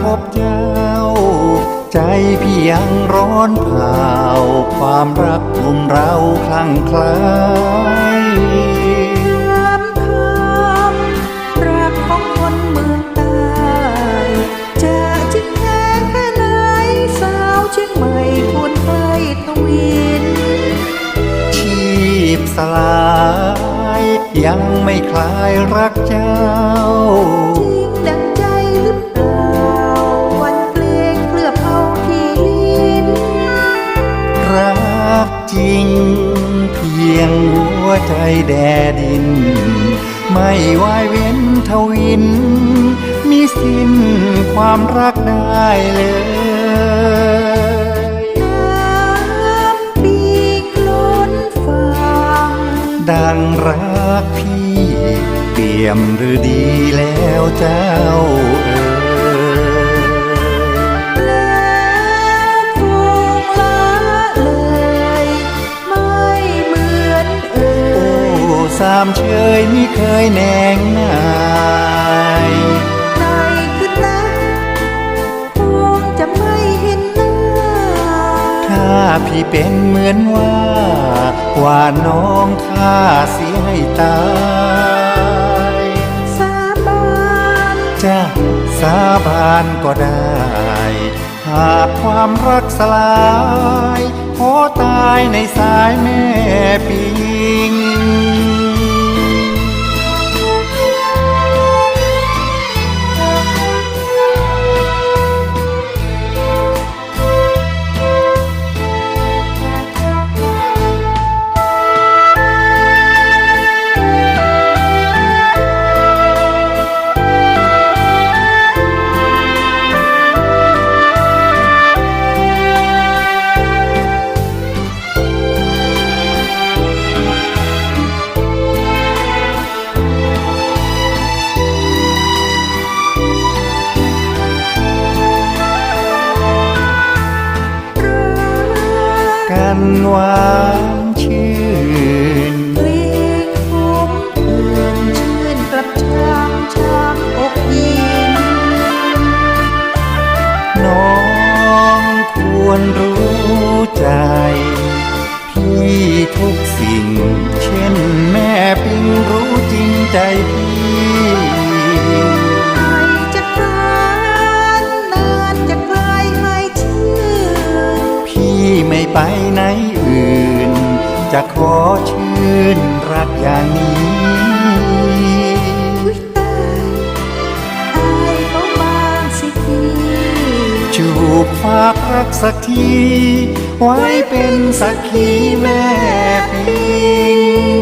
พบเจ้า ใจพี่ยังร้อนเผาความรักกลุ่มเราคลั่งไคล้ถามคำรักของคนเมืองใต้จะจริงแท้แค่ไหนสาวเชียงใหม่คนไทยทวินชีพสลายยังไม่คลายรักเจ้า จริง เพียงหัวใจแดดิน ไม่วายเว้นทวิน มีสิ้นความรักได้เลยน้ำปีกล้นฟังดังรักพี่ เปี่ยมหรือดีแล้วเจ้าเอ๋ สามเชยไม่เคยแนงนายใครขึ้นนะคงจะไม่เห็นหน้า ถ้าพี่เป็นเหมือนว่า ว่าน้องข้าเสียให้ตายสาบานจะสาบานก็ได้ หากความรักสลายขอตายในสายแม่ปิ กันหวานชื่นเพลงผมเพื่อนชื่นกลับช้างช้างอกยิงน้องควรรู้ใจ พี่ทุกสิ่ง เช่นแม่ปิงรู้จริงใจพี่ ไปไหนอื่น จะขอชื่นรักอย่างนี้จูบฝากรักสักที ไว้เป็นสักขีแม่ปิง